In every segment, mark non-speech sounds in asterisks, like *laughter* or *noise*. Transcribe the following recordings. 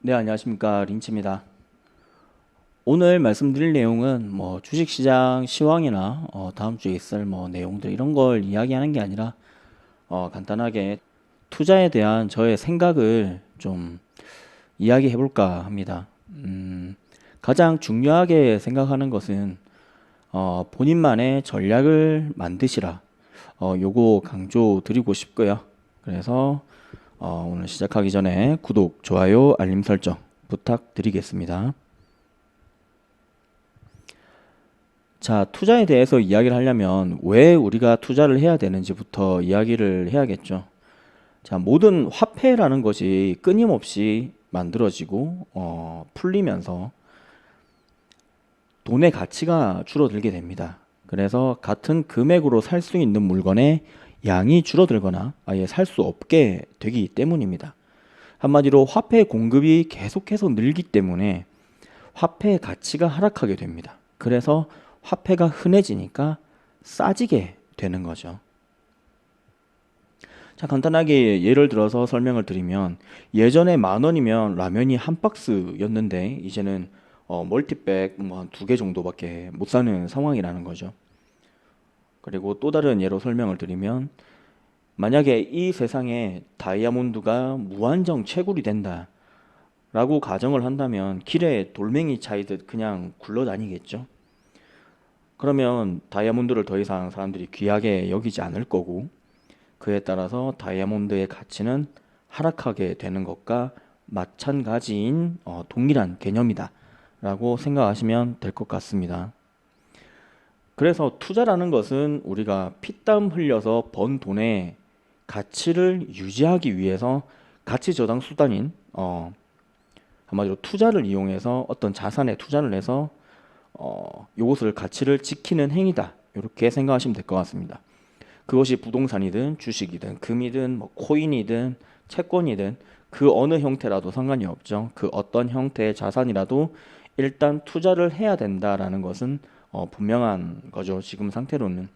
네, 안녕하십니까. 린치입니다. 오늘 말씀드릴 내용은 뭐 주식시장 시황이나 어, 다음 주에 있을 뭐 내용들 이런 걸 이야기하는 게 아니라 어, 간단하게 투자에 대한 저의 생각을 좀 이야기해 볼까 합니다. 음, 가장 중요하게 생각하는 것은 어, 본인만의 전략을 만드시라. 어, 요거 강조 드리고 싶고요. 그래서 어, 오늘 시작하기 전에 구독, 좋아요, 알림 설정 부탁드리겠습니다. 자, 투자에 대해서 이야기를 하려면 왜 우리가 투자를 해야 되는지부터 이야기를 해야겠죠. 자, 모든 화폐라는 것이 끊임없이 만들어지고 어, 풀리면서 돈의 가치가 줄어들게 됩니다. 그래서 같은 금액으로 살 수 있는 물건의 양이 줄어들거나 아예 살 수 없게 되기 때문입니다. 한마디로 화폐 공급이 계속해서 늘기 때문에 화폐의 가치가 하락하게 됩니다. 그래서 화폐가 흔해지니까 싸지게 되는 거죠. 자, 간단하게 예를 들어서 설명을 드리면 예전에 만 원이면 라면이 한 박스였는데 이제는 어, 멀티백 뭐 한 두 개 정도밖에 못 사는 상황이라는 거죠. 그리고 또 다른 예로 설명을 드리면 만약에 이 세상에 다이아몬드가 무한정 채굴이 된다 라고 가정을 한다면 길에 돌멩이 차이듯 그냥 굴러다니겠죠. 그러면 다이아몬드를 더 이상 사람들이 귀하게 여기지 않을 거고 그에 따라서 다이아몬드의 가치는 하락하게 되는 것과 마찬가지인 어, 동일한 개념이다 라고 생각하시면 될 것 같습니다. 그래서 투자라는 것은 우리가 피땀 흘려서 번 돈의 가치를 유지하기 위해서 가치 저장 수단인 어, 한마디로 투자를 이용해서 어떤 자산에 투자를 해서 어, 요것을 가치를 지키는 행위다. 이렇게 생각하시면 될 것 같습니다. 그것이 부동산이든 주식이든 금이든 뭐 코인이든 채권이든 그 어느 형태라도 상관이 없죠. 그 어떤 형태의 자산이라도 일단 투자를 해야 된다라는 것은 어, 분명한 거죠. 지금 상태로는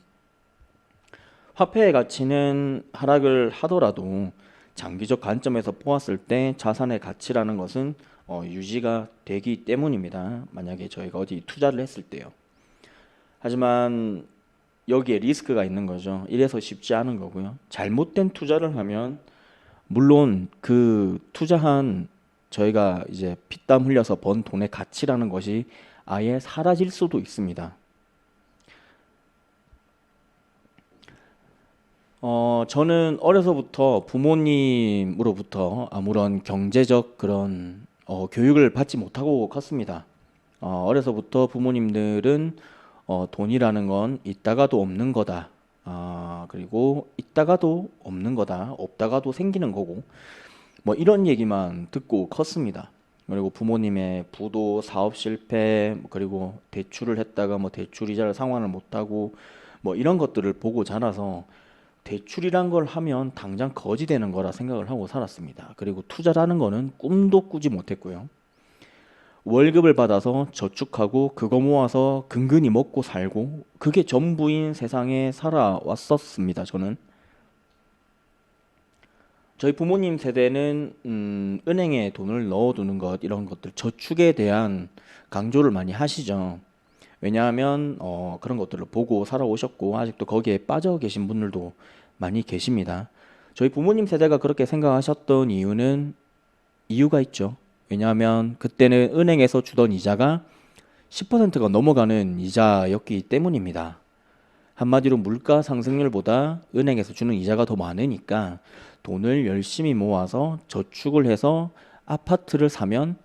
화폐의 가치는 하락을 하더라도 장기적 관점에서 보았을 때 자산의 가치라는 것은 어, 유지가 되기 때문입니다. 만약에 저희가 어디 투자를 했을 때요. 하지만 여기에 리스크가 있는 거죠. 이래서 쉽지 않은 거고요. 잘못된 투자를 하면 물론 그 투자한 저희가 이제 피땀 흘려서 번 돈의 가치라는 것이 아예 사라질 수도 있습니다. 어, 저는 어려서부터 부모님으로부터 아무런 경제적 그런 어, 교육을 받지 못하고 컸습니다. 어, 어려서부터 부모님들은 어, 돈이라는 건 있다가도 없는 거다. 아, 그리고 있다가도 없는 거다. 없다가도 생기는 거고. 뭐 이런 얘기만 듣고 컸습니다. 그리고 부모님의 부도, 사업 실패, 그리고 대출을 했다가 뭐 대출 이자를 상환을 못하고 뭐 이런 것들을 보고 자라서 대출이란 걸 하면 당장 거지 되는 거라 생각을 하고 살았습니다. 그리고 투자라는 거는 꿈도 꾸지 못했고요. 월급을 받아서 저축하고 그거 모아서 근근히 먹고 살고 그게 전부인 세상에 살아왔었습니다. 저는 저희 부모님 세대는 음, 은행에 돈을 넣어두는 것 이런 것들 저축에 대한 강조를 많이 하시죠. 왜냐하면 어, 그런 것들을 보고 살아오셨고 아직도 거기에 빠져 계신 분들도 많이 계십니다. 저희 부모님 세대가 그렇게 생각하셨던 이유는 이유가 있죠. 왜냐하면 그때는 은행에서 주던 이자가 10%가 넘어가는 이자였기 때문입니다. 한마디로 물가 상승률보다 은행에서 주는 이자가 더 많으니까 돈을 열심히 모아서 저축을 해서 아파트를 사면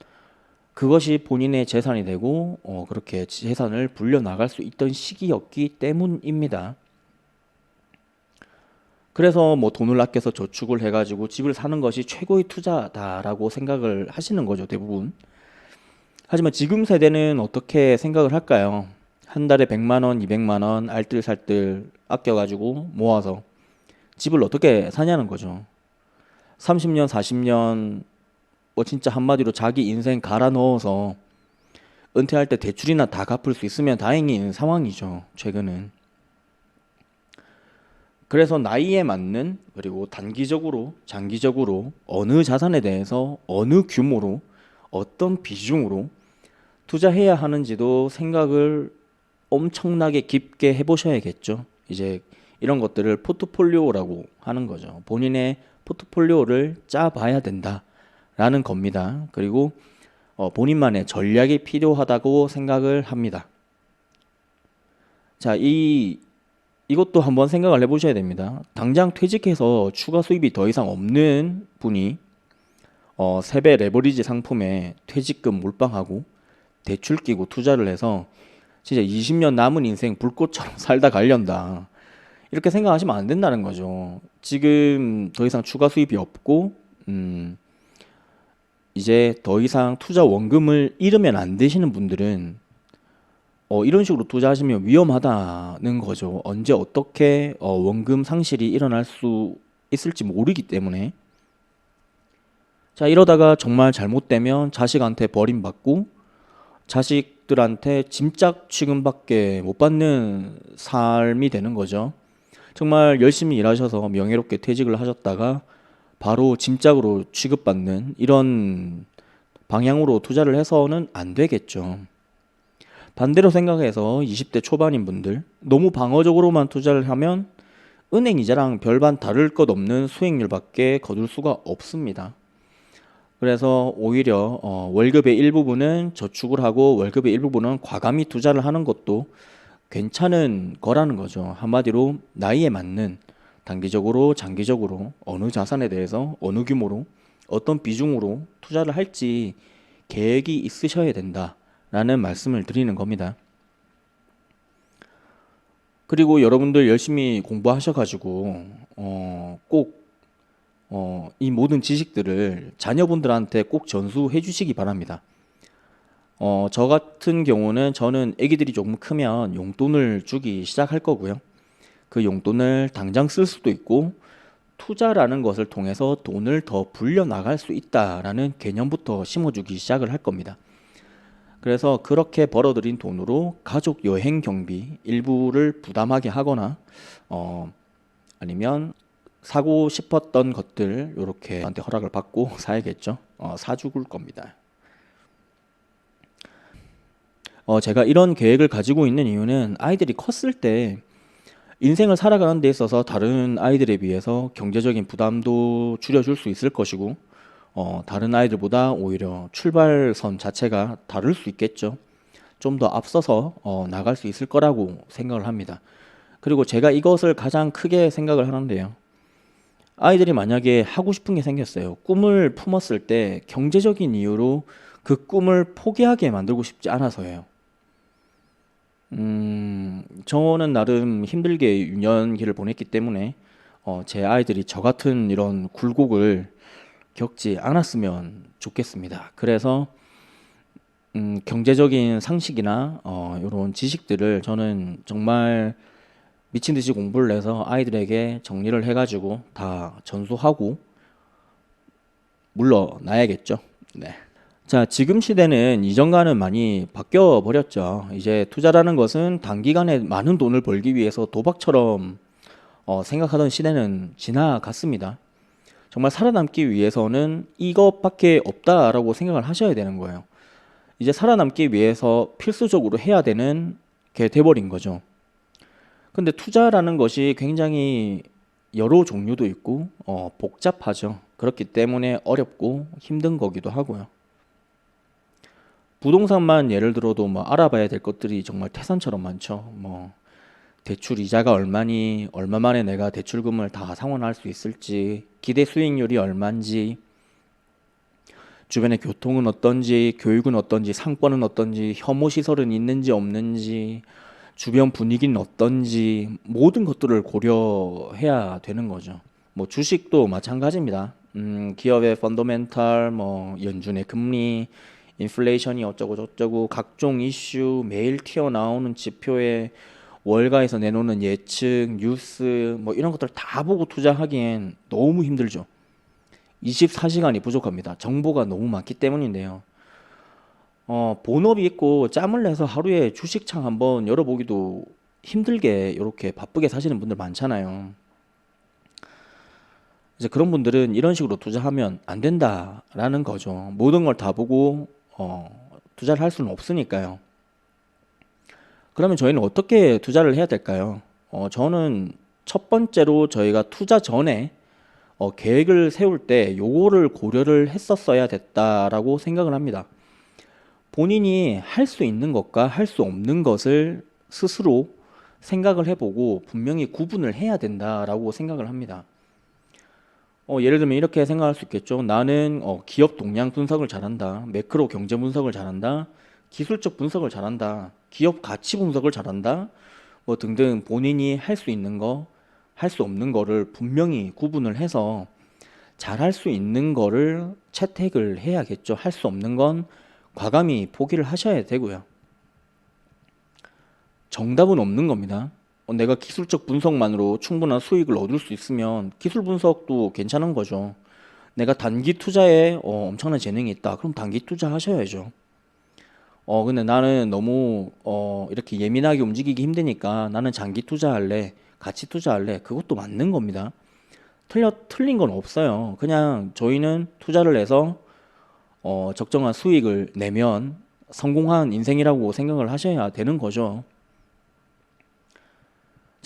그것이 본인의 재산이 되고 어, 그렇게 재산을 불려 나갈 수 있던 시기였기 때문입니다. 그래서 뭐 돈을 아껴서 저축을 해가지고 집을 사는 것이 최고의 투자다라고 생각을 하시는 거죠, 대부분. 하지만 지금 세대는 어떻게 생각을 할까요? 한 달에 100만 원, 200만 원 알뜰살뜰 아껴가지고 모아서 집을 어떻게 사냐는 거죠. 30년, 40년 뭐 진짜 한마디로 자기 인생 갈아 넣어서 은퇴할 때 대출이나 다 갚을 수 있으면 다행인 상황이죠. 최근은. 그래서 나이에 맞는 그리고 단기적으로 장기적으로 어느 자산에 대해서 어느 규모로 어떤 비중으로 투자해야 하는지도 생각을 엄청나게 깊게 해보셔야겠죠. 이제 이런 것들을 포트폴리오라고 하는 거죠. 본인의 포트폴리오를 짜봐야 된다라는 겁니다. 그리고 어, 본인만의 전략이 필요하다고 생각을 합니다. 자, 이 이것도 한번 생각을 해보셔야 됩니다. 당장 퇴직해서 추가 수입이 더 이상 없는 분이 어, 세배 레버리지 상품에 퇴직금 몰빵하고 대출 끼고 투자를 해서 진짜 20년 남은 인생 불꽃처럼 *laughs* 살다 가련다. 이렇게 생각하시면 안 된다는 거죠. 지금 더 이상 추가 수입이 없고, 음, 이제 더 이상 투자 원금을 잃으면 안 되시는 분들은 어, 이런 식으로 투자하시면 위험하다는 거죠. 언제 어떻게 어, 원금 상실이 일어날 수 있을지 모르기 때문에. 자, 이러다가 정말 잘못되면 자식한테 버림받고 자식들한테 짐짝 취급밖에 못 받는 삶이 되는 거죠. 정말 열심히 일하셔서 명예롭게 퇴직을 하셨다가 바로 짐짝으로 취급받는 이런 방향으로 투자를 해서는 안 되겠죠. 반대로 생각해서 20대 초반인 분들 너무 방어적으로만 투자를 하면 은행 이자랑 별반 다를 것 없는 수익률밖에 거둘 수가 없습니다. 그래서 오히려 어, 월급의 일부분은 저축을 하고 월급의 일부분은 과감히 투자를 하는 것도 괜찮은 거라는 거죠. 한마디로 나이에 맞는 단기적으로 장기적으로 어느 자산에 대해서 어느 규모로 어떤 비중으로 투자를 할지 계획이 있으셔야 된다라는 말씀을 드리는 겁니다. 그리고 여러분들 열심히 공부하셔가지고 어, 꼭 어, 이 모든 지식들을 자녀분들한테 꼭 전수해 주시기 바랍니다. 어, 저 같은 경우는 저는 아기들이 조금 크면 용돈을 주기 시작할 거고요. 그 용돈을 당장 쓸 수도 있고 투자라는 것을 통해서 돈을 더 불려 나갈 수 있다라는 개념부터 심어주기 시작을 할 겁니다. 그래서 그렇게 벌어들인 돈으로 가족 여행 경비 일부를 부담하게 하거나 어, 아니면 사고 싶었던 것들 이렇게 한테 허락을 받고 *laughs* 사야겠죠. 어, 사주을 겁니다. 어, 제가 이런 계획을 가지고 있는 이유는 아이들이 컸을 때 인생을 살아가는 데 있어서 다른 아이들에 비해서 경제적인 부담도 줄여줄 수 있을 것이고, 어, 다른 아이들보다 오히려 출발선 자체가 다를 수 있겠죠. 좀 더 앞서서 어, 나갈 수 있을 거라고 생각을 합니다. 그리고 제가 이것을 가장 크게 생각을 하는데요. 아이들이 만약에 하고 싶은 게 생겼어요. 꿈을 품었을 때 경제적인 이유로 그 꿈을 포기하게 만들고 싶지 않아서예요. 음, 저는 나름 힘들게 유년기를 보냈기 때문에 어, 제 아이들이 저 같은 이런 굴곡을 겪지 않았으면 좋겠습니다. 그래서 음, 경제적인 상식이나 어, 이런 지식들을 저는 정말 미친 듯이 공부를 해서 아이들에게 정리를 해가지고 다 전수하고 물러나야겠죠. 네. 자, 지금 시대는 이전과는 많이 바뀌어 버렸죠. 이제 투자라는 것은 단기간에 많은 돈을 벌기 위해서 도박처럼 어, 생각하던 시대는 지나갔습니다. 정말 살아남기 위해서는 이것밖에 없다라고 생각을 하셔야 되는 거예요. 이제 살아남기 위해서 필수적으로 해야 되는 게 돼버린 거죠. 근데 투자라는 것이 굉장히 여러 종류도 있고 어, 복잡하죠. 그렇기 때문에 어렵고 힘든 거기도 하고요. 부동산만 예를 들어도 뭐 알아봐야 될 것들이 정말 태산처럼 많죠. 뭐 대출 이자가 얼마니, 얼마 만에 내가 대출금을 다 상환할 수 있을지, 기대 수익률이 얼마인지, 주변의 교통은 어떤지, 교육은 어떤지, 상권은 어떤지, 혐오 시설은 있는지 없는지, 주변 분위기는 어떤지 모든 것들을 고려해야 되는 거죠. 뭐 주식도 마찬가지입니다. 음, 기업의 펀더멘탈, 뭐 연준의 금리, 인플레이션이 어쩌고 저쩌고 각종 이슈 매일 튀어나오는 지표에 월가에서 내놓는 예측, 뉴스 뭐 이런 것들 다 보고 투자하기엔 너무 힘들죠. 24시간이 부족합니다. 정보가 너무 많기 때문인데요. 어, 본업이 있고 짬을 내서 하루에 주식창 한번 열어보기도 힘들게 이렇게 바쁘게 사시는 분들 많잖아요. 이제 그런 분들은 이런 식으로 투자하면 안 된다라는 거죠. 모든 걸 다 보고 어, 투자를 할 수는 없으니까요. 그러면 저희는 어떻게 투자를 해야 될까요? 어, 저는 첫 번째로 저희가 투자 전에 어, 계획을 세울 때 요거를 고려를 했었어야 됐다라고 생각을 합니다. 본인이 할 수 있는 것과 할 수 없는 것을 스스로 생각을 해보고 분명히 구분을 해야 된다라고 생각을 합니다. 어, 예를 들면 이렇게 생각할 수 있겠죠. 나는 어, 기업 동향 분석을 잘한다. 매크로 경제 분석을 잘한다. 기술적 분석을 잘한다. 기업 가치 분석을 잘한다. 뭐 등등 본인이 할 수 있는 거, 할 수 없는 거를 분명히 구분을 해서 잘할 수 있는 거를 채택을 해야겠죠. 할 수 없는 건 과감히 포기를 하셔야 되고요. 정답은 없는 겁니다. 어, 내가 기술적 분석만으로 충분한 수익을 얻을 수 있으면 기술 분석도 괜찮은 거죠. 내가 단기 투자에 어, 엄청난 재능이 있다. 그럼 단기 투자 하셔야죠. 어, 근데 나는 너무 어, 이렇게 예민하게 움직이기 힘드니까 나는 장기 투자할래. 가치 투자할래. 그것도 맞는 겁니다. 틀려 틀린 건 없어요. 그냥 저희는 투자를 해서 어, 적정한 수익을 내면 성공한 인생이라고 생각을 하셔야 되는 거죠.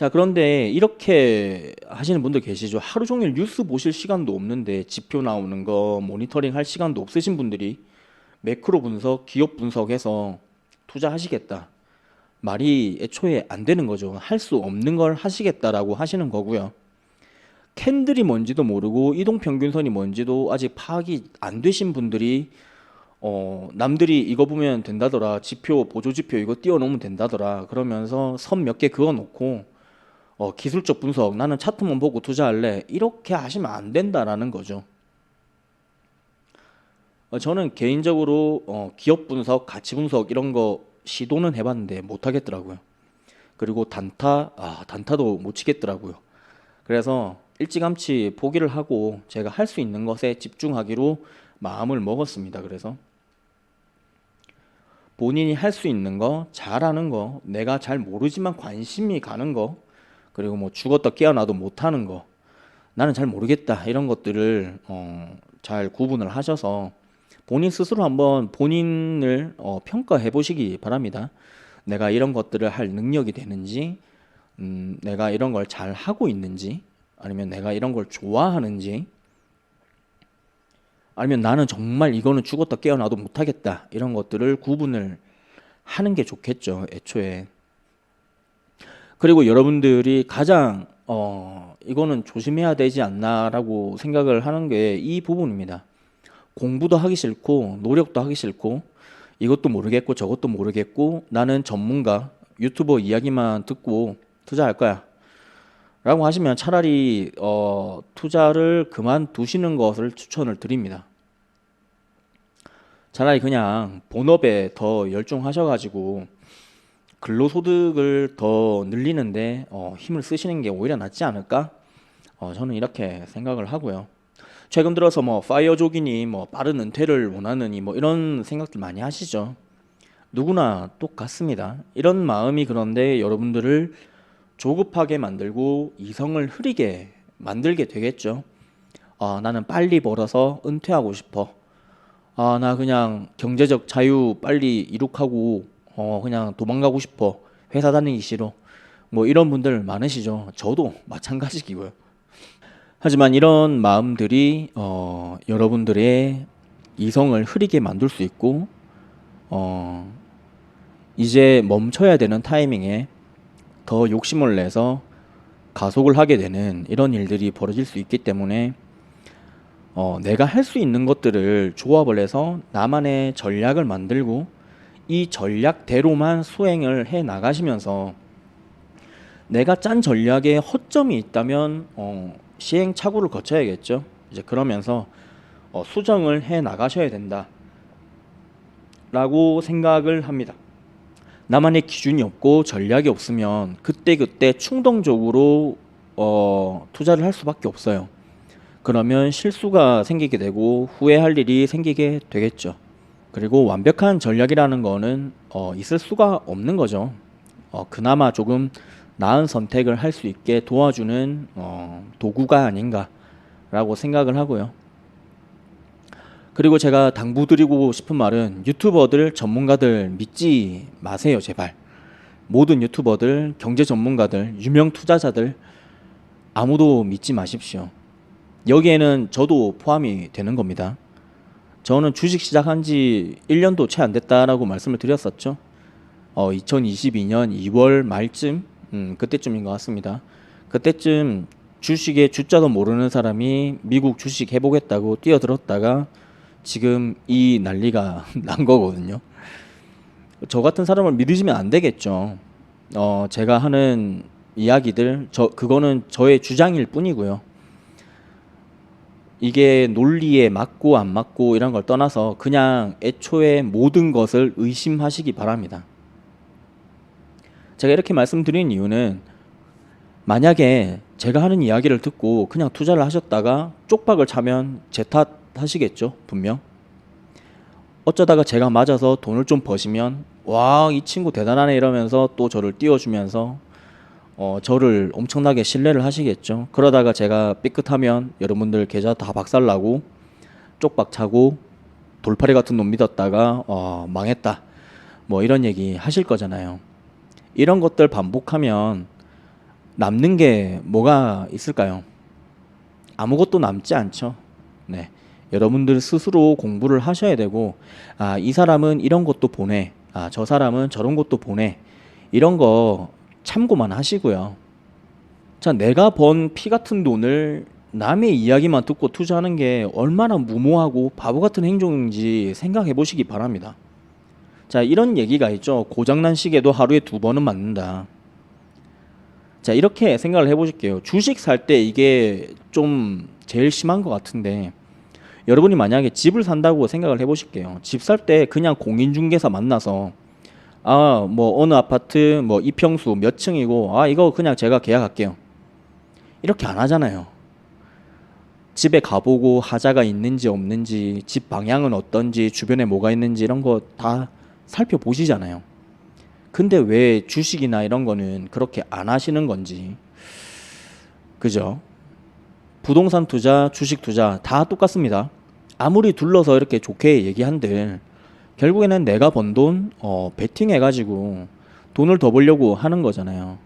자, 그런데 이렇게 하시는 분들 계시죠. 하루 종일 뉴스 보실 시간도 없는데 지표 나오는 거 모니터링 할 시간도 없으신 분들이 매크로 분석, 기업 분석해서 투자하시겠다. 말이 애초에 안 되는 거죠. 할 수 없는 걸 하시겠다라고 하시는 거고요. 캔들이 뭔지도 모르고 이동 평균선이 뭔지도 아직 파악이 안 되신 분들이 어, 남들이 이거 보면 된다더라. 지표, 보조 지표 이거 띄워 놓으면 된다더라. 그러면서 선 몇 개 그어 놓고 어, 기술적 분석, 나는 차트만 보고 투자할래. 이렇게 하시면 안 된다라는 거죠. 어, 저는 개인적으로 어, 기업 분석, 가치 분석 이런 거 시도는 해봤는데 못 하겠더라고요. 그리고 단타, 아, 단타도 못 치겠더라고요. 그래서 일찌감치 포기를 하고 제가 할 수 있는 것에 집중하기로 마음을 먹었습니다. 그래서 본인이 할 수 있는 거, 잘하는 거, 내가 잘 모르지만 관심이 가는 거, 그리고 뭐 죽었다 깨어나도 못하는 거, 나는 잘 모르겠다 이런 것들을 어, 잘 구분을 하셔서 본인 스스로 한번 본인을 어, 평가해 보시기 바랍니다. 내가 이런 것들을 할 능력이 되는지, 음, 내가 이런 걸 잘 하고 있는지, 아니면 내가 이런 걸 좋아하는지, 아니면 나는 정말 이거는 죽었다 깨어나도 못하겠다 이런 것들을 구분을 하는 게 좋겠죠 애초에 그리고 여러분들이 가장 어 이거는 조심해야 되지 않나라고 생각을 하는 게 이 부분입니다 공부도 하기 싫고 노력도 하기 싫고 이것도 모르겠고 저것도 모르겠고 나는 전문가 유튜버 이야기만 듣고 투자할 거야 라고 하시면 차라리 어, 투자를 그만두시는 것을 추천을 드립니다. 차라리 그냥 본업에 더 열중하셔가지고 근로소득을 더 늘리는데 어, 힘을 쓰시는 게 오히려 낫지 않을까? 어, 저는 이렇게 생각을 하고요. 최근 들어서 뭐 파이어족이니 뭐 빠른 은퇴를 원하느니 뭐 이런 생각들 많이 하시죠. 누구나 똑같습니다. 이런 마음이 그런데 여러분들을 조급하게 만들고 이성을 흐리게 만들게 되겠죠. 아, 나는 빨리 벌어서 은퇴하고 싶어. 아, 나 그냥 경제적 자유 빨리 이룩하고 어, 그냥 도망가고 싶어. 회사 다니기 싫어. 뭐 이런 분들 많으시죠. 저도 마찬가지고요. 하지만 이런 마음들이 어, 여러분들의 이성을 흐리게 만들 수 있고 어, 이제 멈춰야 되는 타이밍에 더 욕심을 내서 가속을 하게 되는 이런 일들이 벌어질 수 있기 때문에 어, 내가 할 수 있는 것들을 조합을 해서 나만의 전략을 만들고 이 전략대로만 수행을 해 나가시면서 내가 짠 전략에 허점이 있다면 어, 시행착오를 거쳐야겠죠. 이제 그러면서 어, 수정을 해 나가셔야 된다. 라고 생각을 합니다. 나만의 기준이 없고 전략이 없으면 그때그때 충동적으로 어, 투자를 할 수밖에 없어요. 그러면 실수가 생기게 되고 후회할 일이 생기게 되겠죠. 그리고 완벽한 전략이라는 거는 어, 있을 수가 없는 거죠. 어, 그나마 조금 나은 선택을 할 수 있게 도와주는 어, 도구가 아닌가 라고 생각을 하고요. 그리고 제가 당부드리고 싶은 말은 유튜버들 전문가들 믿지 마세요, 제발. 모든 유튜버들, 경제 전문가들, 유명 투자자들 아무도 믿지 마십시오. 여기에는 저도 포함이 되는 겁니다. 저는 주식 시작한 지 1년도 채 안 됐다라고 말씀을 드렸었죠. 어, 2022년 2월 말쯤, 음, 그때쯤인 것 같습니다. 그때쯤 주식의 주자도 모르는 사람이 미국 주식 해보겠다고 뛰어들었다가 지금 이 난리가 *laughs* 난 거거든요. 저 같은 사람을 믿으시면 안 되겠죠. 어, 제가 하는 이야기들, 저, 그거는 저의 주장일 뿐이고요. 이게 논리에 맞고 안 맞고 이런 걸 떠나서 그냥 애초에 모든 것을 의심하시기 바랍니다. 제가 이렇게 말씀드린 이유는 만약에 제가 하는 이야기를 듣고 그냥 투자를 하셨다가 쪽박을 차면 제 탓 하시겠죠, 분명. 어쩌다가 제가 맞아서 돈을 좀 버시면 와, 이 친구 대단하네 이러면서 또 저를 띄워주면서 어, 저를 엄청나게 신뢰를 하시겠죠. 그러다가 제가 삐끗하면 여러분들 계좌 다 박살나고 쪽박 차고 돌팔이 같은 놈 믿었다가 어, 망했다. 뭐 이런 얘기 하실 거잖아요. 이런 것들 반복하면 남는 게 뭐가 있을까요? 아무것도 남지 않죠. 네. 여러분들 스스로 공부를 하셔야 되고, 아, 이 사람은 이런 것도 보내. 아, 저 사람은 저런 것도 보내. 이런 거 참고만 하시고요. 자, 내가 번 피 같은 돈을 남의 이야기만 듣고 투자하는 게 얼마나 무모하고 바보 같은 행동인지 생각해 보시기 바랍니다. 자, 이런 얘기가 있죠. 고장난 시계도 하루에 두 번은 맞는다. 자, 이렇게 생각을 해 보실게요. 주식 살 때 이게 좀 제일 심한 것 같은데, 여러분이 만약에 집을 산다고 생각을 해 보실게요. 집 살 때 그냥 공인중개사 만나서, 아, 뭐, 어느 아파트, 뭐, 이평수 몇 층이고, 아, 이거 그냥 제가 계약할게요. 이렇게 안 하잖아요. 집에 가보고 하자가 있는지 없는지, 집 방향은 어떤지, 주변에 뭐가 있는지 이런 거 다 살펴보시잖아요. 근데 왜 주식이나 이런 거는 그렇게 안 하시는 건지. 그죠? 부동산 투자, 주식 투자 다 똑같습니다. 아무리 둘러서 이렇게 좋게 얘기한들 결국에는 내가 번 돈 어, 베팅해가지고 돈을 더 벌려고 하는 거잖아요.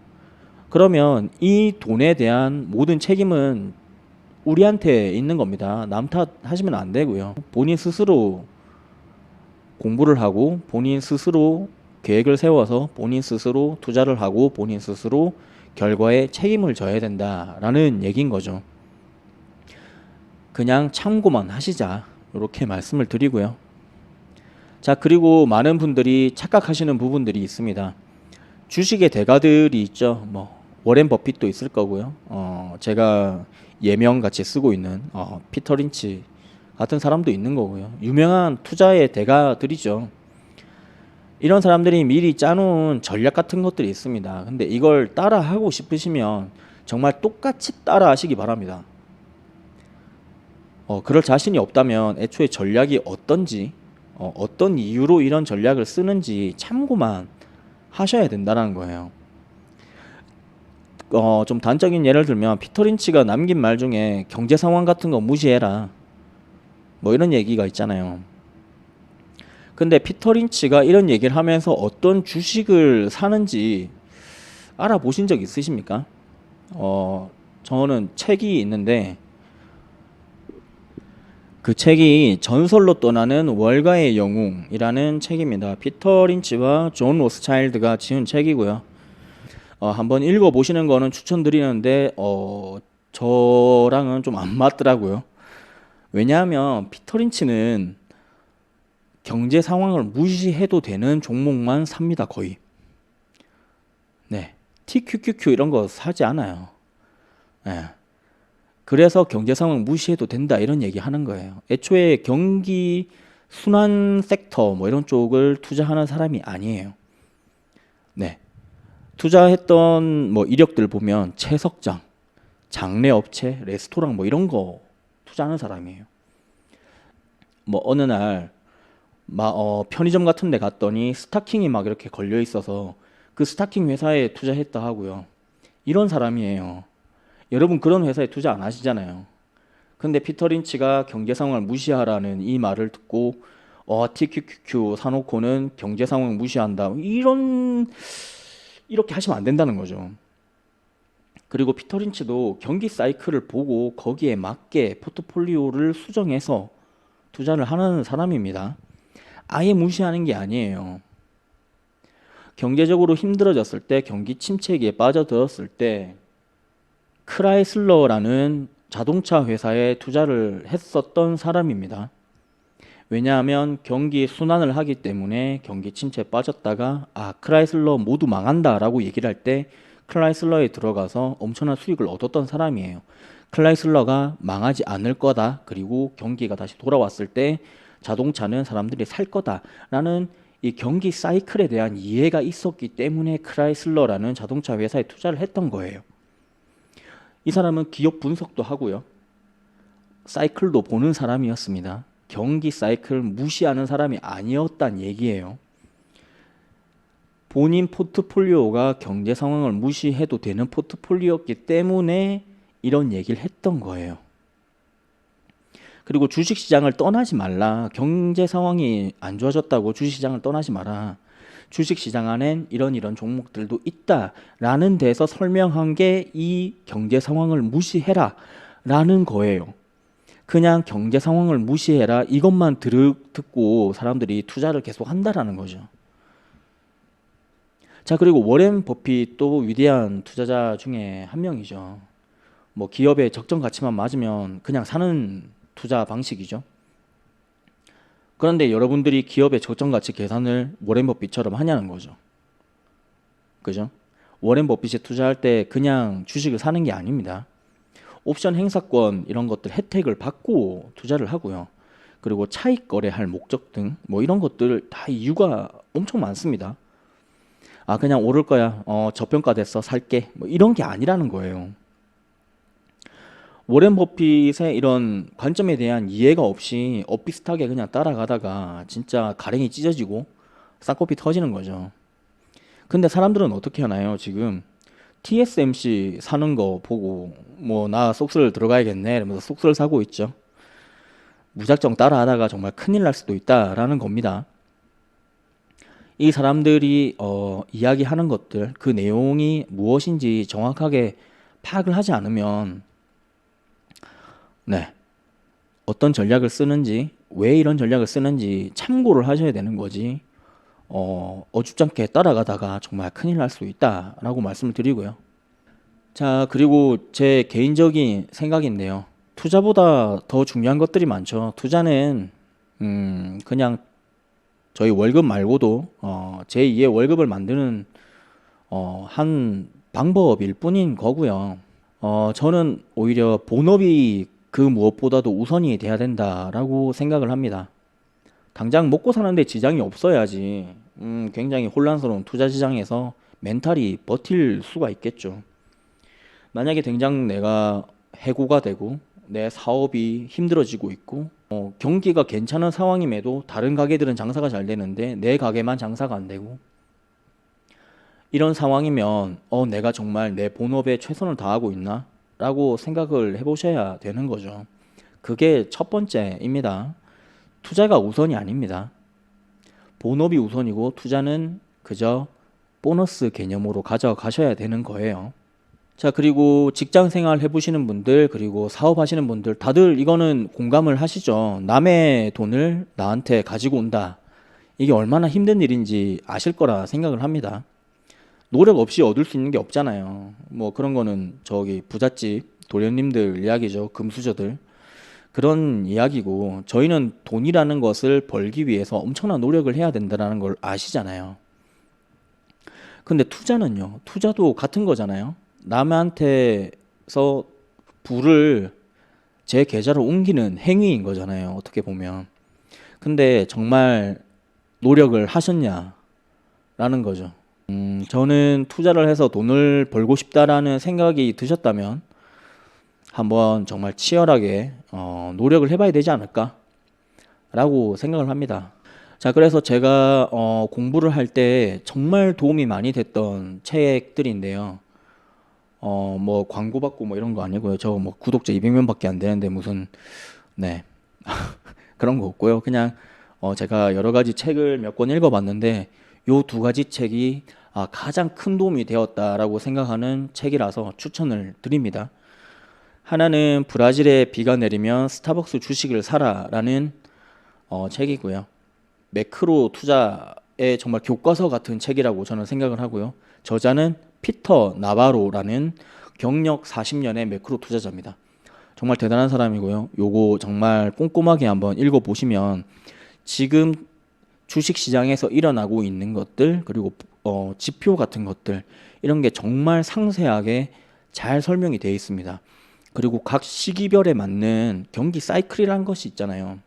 그러면 이 돈에 대한 모든 책임은 우리한테 있는 겁니다. 남 탓하시면 안 되고요. 본인 스스로 공부를 하고 본인 스스로 계획을 세워서 본인 스스로 투자를 하고 본인 스스로 결과에 책임을 져야 된다라는 얘기인 거죠. 그냥 참고만 하시자. 이렇게 말씀을 드리고요. 자, 그리고 많은 분들이 착각하시는 부분들이 있습니다. 주식의 대가들이 있죠. 뭐 워렌 버핏도 있을 거고요. 어, 제가 예명 같이 쓰고 있는 어, 피터 린치 같은 사람도 있는 거고요. 유명한 투자의 대가들이죠. 이런 사람들이 미리 짜놓은 전략 같은 것들이 있습니다. 근데 이걸 따라 하고 싶으시면 정말 똑같이 따라 하시기 바랍니다. 어, 그럴 자신이 없다면 애초에 전략이 어떤지, 어, 어떤 이유로 이런 전략을 쓰는지 참고만 하셔야 된다는 거예요. 어, 좀 단적인 예를 들면 피터 린치가 남긴 말 중에 경제 상황 같은 거 무시해라. 뭐 이런 얘기가 있잖아요. 근데 피터 린치가 이런 얘기를 하면서 어떤 주식을 사는지 알아보신 적 있으십니까? 어, 저는 책이 있는데 그 책이 전설로 떠나는 월가의 영웅이라는 책입니다. 피터 린치와 존 로스차일드가 지은 책이고요. 어, 한번 읽어 보시는 거는 추천드리는데 어, 저랑은 좀 안 맞더라고요. 왜냐하면 피터 린치는 경제 상황을 무시해도 되는 종목만 삽니다, 거의. 네. TQQQ 이런 거 사지 않아요. 네. 그래서 경제 상황 무시해도 된다 이런 얘기 하는 거예요. 애초에 경기 순환 섹터 뭐 이런 쪽을 투자하는 사람이 아니에요. 네. 투자했던 뭐 이력들 보면 채석장, 장례 업체, 레스토랑 뭐 이런 거 투자하는 사람이에요. 뭐 어느 날 마, 어, 편의점 같은 데 갔더니 스타킹이 막 이렇게 걸려 있어서 그 스타킹 회사에 투자했다 하고요. 이런 사람이에요. 여러분 그런 회사에 투자 안 하시잖아요. 근데 피터 린치가 경제 상황을 무시하라는 이 말을 듣고 어 TQQQ 사놓고는 경제 상황 무시한다 이런 이렇게 하시면 안 된다는 거죠. 그리고 피터 린치도 경기 사이클을 보고 거기에 맞게 포트폴리오를 수정해서 투자를 하는 사람입니다. 아예 무시하는 게 아니에요. 경제적으로 힘들어졌을 때 경기 침체기에 빠져들었을 때 크라이슬러라는 자동차 회사에 투자를 했었던 사람입니다. 왜냐하면 경기 순환을 하기 때문에 경기 침체에 빠졌다가 아 크라이슬러 모두 망한다라고 얘기를 할때 크라이슬러에 들어가서 엄청난 수익을 얻었던 사람이에요. 클라이슬러가 망하지 않을 거다. 그리고 경기가 다시 돌아왔을 때 자동차는 사람들이 살 거다라는 이 경기 사이클에 대한 이해가 있었기 때문에 크라이슬러라는 자동차 회사에 투자를 했던 거예요. 이 사람은 기업 분석도 하고요. 사이클도 보는 사람이었습니다. 경기 사이클 무시하는 사람이 아니었단 얘기예요. 본인 포트폴리오가 경제 상황을 무시해도 되는 포트폴리오였기 때문에 이런 얘기를 했던 거예요. 그리고 주식 시장을 떠나지 말라. 경제 상황이 안 좋아졌다고 주식 시장을 떠나지 마라. 주식 시장 안엔 이런 이런 종목들도 있다라는 데서 설명한 게 이 경제 상황을 무시해라라는 거예요. 그냥 경제 상황을 무시해라 이것만 들, 듣고 사람들이 투자를 계속 한다라는 거죠. 자 그리고 워렌 버핏도 위대한 투자자 중에 한 명이죠. 뭐 기업의 적정 가치만 맞으면 그냥 사는 투자 방식이죠. 그런데 여러분들이 기업의 적정 가치 계산을 워렌 버핏처럼 하냐는 거죠. 그죠? 워렌 버핏이 투자할 때 그냥 주식을 사는 게 아닙니다. 옵션 행사권 이런 것들 혜택을 받고 투자를 하고요. 그리고 차익 거래할 목적 등 뭐 이런 것들 다 이유가 엄청 많습니다. 아 그냥 오를 거야. 어 저평가 됐어 살게. 뭐 이런 게 아니라는 거예요. 워렌 버핏의 이런 관점에 대한 이해가 없이 엇비슷하게 그냥 따라가다가 진짜 가랭이 찢어지고 쌍꺼풀 터지는 거죠. 근데 사람들은 어떻게 하나요? 지금 TSMC 사는 거 보고 뭐 나 속설 들어가야겠네 이러면서 속설 사고 있죠. 무작정 따라하다가 정말 큰일 날 수도 있다라는 겁니다. 이 사람들이 어, 이야기하는 것들 그 내용이 무엇인지 정확하게 파악을 하지 않으면 네 어떤 전략을 쓰는지 왜 이런 전략을 쓰는지 참고를 하셔야 되는 거지 어, 어줍잖게 따라가다가 정말 큰일 날 수 있다라고 말씀을 드리고요. 자, 그리고 제 개인적인 생각인데요. 투자보다 더 중요한 것들이 많죠. 투자는 음, 그냥 저희 월급 말고도 어, 제 2의 월급을 만드는 어, 한 방법일 뿐인 거고요. 어, 저는 오히려 본업이 그 무엇보다도 우선이 돼야 된다라고 생각을 합니다. 당장 먹고 사는데 지장이 없어야지 음, 굉장히 혼란스러운 투자 시장에서 멘탈이 버틸 수가 있겠죠. 만약에 당장 내가 해고가 되고 내 사업이 힘들어지고 있고 어, 경기가 괜찮은 상황임에도 다른 가게들은 장사가 잘 되는데 내 가게만 장사가 안 되고 이런 상황이면 어, 내가 정말 내 본업에 최선을 다하고 있나? 라고 생각을 해보셔야 되는 거죠. 그게 첫 번째입니다. 투자가 우선이 아닙니다. 본업이 우선이고 투자는 그저 보너스 개념으로 가져가셔야 되는 거예요. 자, 그리고 직장 생활 해보시는 분들, 그리고 사업하시는 분들, 다들 이거는 공감을 하시죠. 남의 돈을 나한테 가지고 온다. 이게 얼마나 힘든 일인지 아실 거라 생각을 합니다. 노력 없이 얻을 수 있는 게 없잖아요. 뭐 그런 거는 저기 부잣집 도련님들 이야기죠. 금수저들. 그런 이야기고 저희는 돈이라는 것을 벌기 위해서 엄청난 노력을 해야 된다는 걸 아시잖아요. 근데 투자는요. 투자도 같은 거잖아요. 남한테서 부를 제 계좌로 옮기는 행위인 거잖아요. 어떻게 보면. 근데 정말 노력을 하셨냐라는 거죠. 음, 저는 투자를 해서 돈을 벌고 싶다라는 생각이 드셨다면 한번 정말 치열하게 어, 노력을 해봐야 되지 않을까라고 생각을 합니다. 자, 그래서 제가 어, 공부를 할 때 정말 도움이 많이 됐던 책들인데요. 어, 뭐 광고 받고 뭐 이런 거 아니고요. 저 뭐 구독자 200명밖에 안 되는데 무슨 네. *laughs* 그런 거 없고요. 그냥 어, 제가 여러 가지 책을 몇 권 읽어봤는데 요 두 가지 책이 아, 가장 큰 도움이 되었다라고 생각하는 책이라서 추천을 드립니다. 하나는 브라질에 비가 내리면 스타벅스 주식을 사라라는 어, 책이고요. 매크로 투자의 정말 교과서 같은 책이라고 저는 생각을 하고요. 저자는 피터 나바로라는 경력 40년의 매크로 투자자입니다. 정말 대단한 사람이고요. 요거 정말 꼼꼼하게 한번 읽어보시면 지금 주식 시장에서 일어나고 있는 것들 그리고 어, 지표 같은 것들 이런 게 정말 상세하게 잘 설명이 되어 있습니다. 그리고 각 시기별에 맞는 경기 사이클이라는 것이 있잖아요.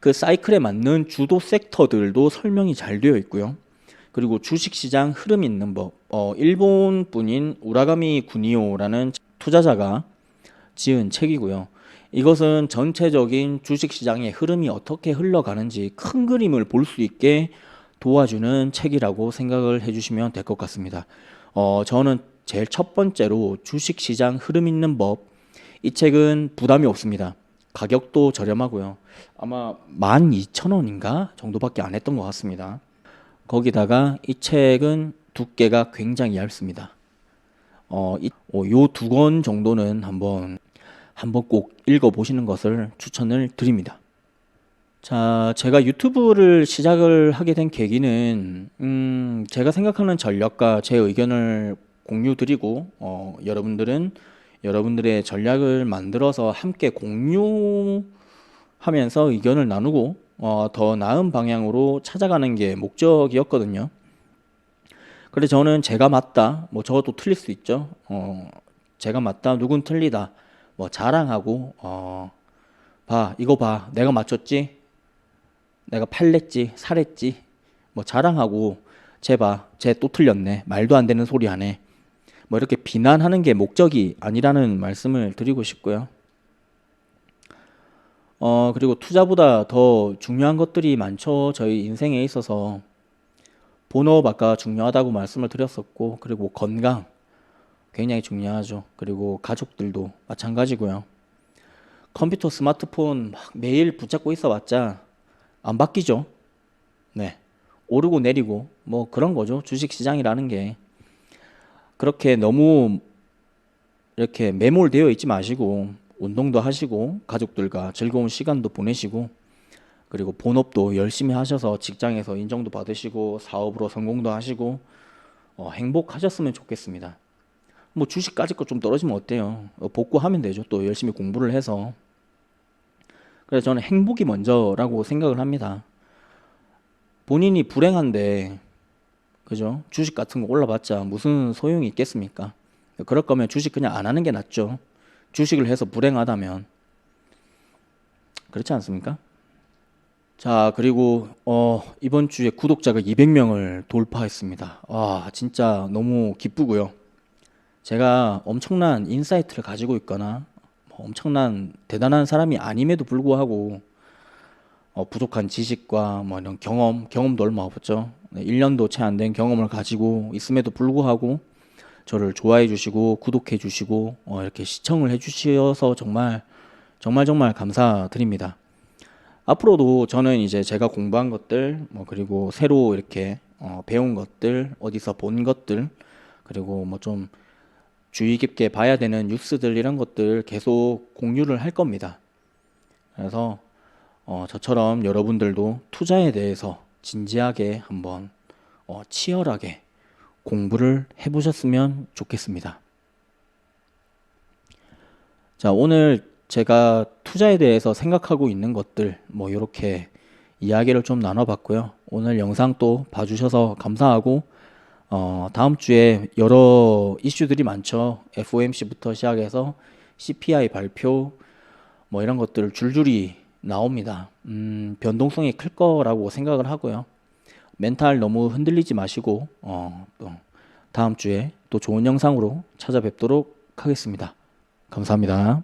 그 사이클에 맞는 주도 섹터들도 설명이 잘 되어 있고요. 그리고 주식시장 흐름 있는 법, 어, 일본 분인 우라가미 구니오라는 투자자가 지은 책이고요. 이것은 전체적인 주식시장의 흐름이 어떻게 흘러가는지 큰 그림을 볼 수 있게 도와주는 책이라고 생각을 해주시면 될 것 같습니다. 어, 저는 제일 첫 번째로 주식시장 흐름 있는 법, 이 책은 부담이 없습니다. 가격도 저렴하고요. 아마 12,000원인가 정도밖에 안 했던 것 같습니다. 거기다가 이 책은 두께가 굉장히 얇습니다. 어, 요두 권 정도는 한번 한번 꼭 읽어 보시는 것을 추천을 드립니다. 자, 제가 유튜브를 시작을 하게 된 계기는 음, 제가 생각하는 전략과 제 의견을 공유드리고 어, 여러분들은 여러분들의 전략을 만들어서 함께 공유하면서 의견을 나누고 어, 더 나은 방향으로 찾아가는 게 목적이었거든요. 그래 저는 제가 맞다, 뭐 저것도 틀릴 수 있죠. 어, 제가 맞다, 누군 틀리다, 뭐 자랑하고 어, 봐, 이거 봐, 내가 맞췄지, 내가 팔랬지, 살했지, 뭐 자랑하고 쟤 봐, 쟤또 틀렸네, 말도 안 되는 소리 하네. 뭐 이렇게 비난하는 게 목적이 아니라는 말씀을 드리고 싶고요. 어, 그리고 투자보다 더 중요한 것들이 많죠. 저희 인생에 있어서. 본업 아까 중요하다고 말씀을 드렸었고, 그리고 건강 굉장히 중요하죠. 그리고 가족들도 마찬가지고요. 컴퓨터, 스마트폰 막 매일 붙잡고 있어 봤자 안 바뀌죠. 네. 오르고 내리고 뭐 그런 거죠. 주식 시장이라는 게. 그렇게 너무 이렇게 매몰되어 있지 마시고 운동도 하시고 가족들과 즐거운 시간도 보내시고 그리고 본업도 열심히 하셔서 직장에서 인정도 받으시고 사업으로 성공도 하시고 어, 행복하셨으면 좋겠습니다. 뭐 주식까지 거 좀 떨어지면 어때요? 어, 복구하면 되죠. 또 열심히 공부를 해서. 그래서 저는 행복이 먼저라고 생각을 합니다. 본인이 불행한데 그죠? 주식 같은 거 올라봤자 무슨 소용이 있겠습니까? 그럴 거면 주식 그냥 안 하는 게 낫죠. 주식을 해서 불행하다면 그렇지 않습니까? 자 그리고 어, 이번 주에 구독자가 200명을 돌파했습니다. 와 진짜 너무 기쁘고요. 제가 엄청난 인사이트를 가지고 있거나 뭐 엄청난 대단한 사람이 아님에도 불구하고 어, 부족한 지식과 뭐 이런 경험, 경험도 얼마 없죠. 네, 1년도 채 안 된 경험을 가지고 있음에도 불구하고 저를 좋아해 주시고 구독해 주시고 어, 이렇게 시청을 해 주셔서 정말 정말 정말 감사드립니다. 앞으로도 저는 이제 제가 공부한 것들 뭐 그리고 새로 이렇게 어, 배운 것들 어디서 본 것들 그리고 뭐좀 주의 깊게 봐야 되는 뉴스들 이런 것들 계속 공유를 할 겁니다. 그래서 어, 저처럼 여러분들도 투자에 대해서 진지하게 한번 어, 치열하게 공부를 해보셨으면 좋겠습니다. 자, 오늘 제가 투자에 대해서 생각하고 있는 것들, 뭐, 이렇게 이야기를 좀 나눠봤고요. 오늘 영상 또 봐주셔서 감사하고, 어, 다음 주에 여러 이슈들이 많죠. FOMC부터 시작해서 CPI 발표, 뭐, 이런 것들을 줄줄이 나옵니다. 음, 변동성이 클 거라고 생각을 하고요. 멘탈 너무 흔들리지 마시고 어, 또 다음 주에 또 좋은 영상으로 찾아뵙도록 하겠습니다. 감사합니다.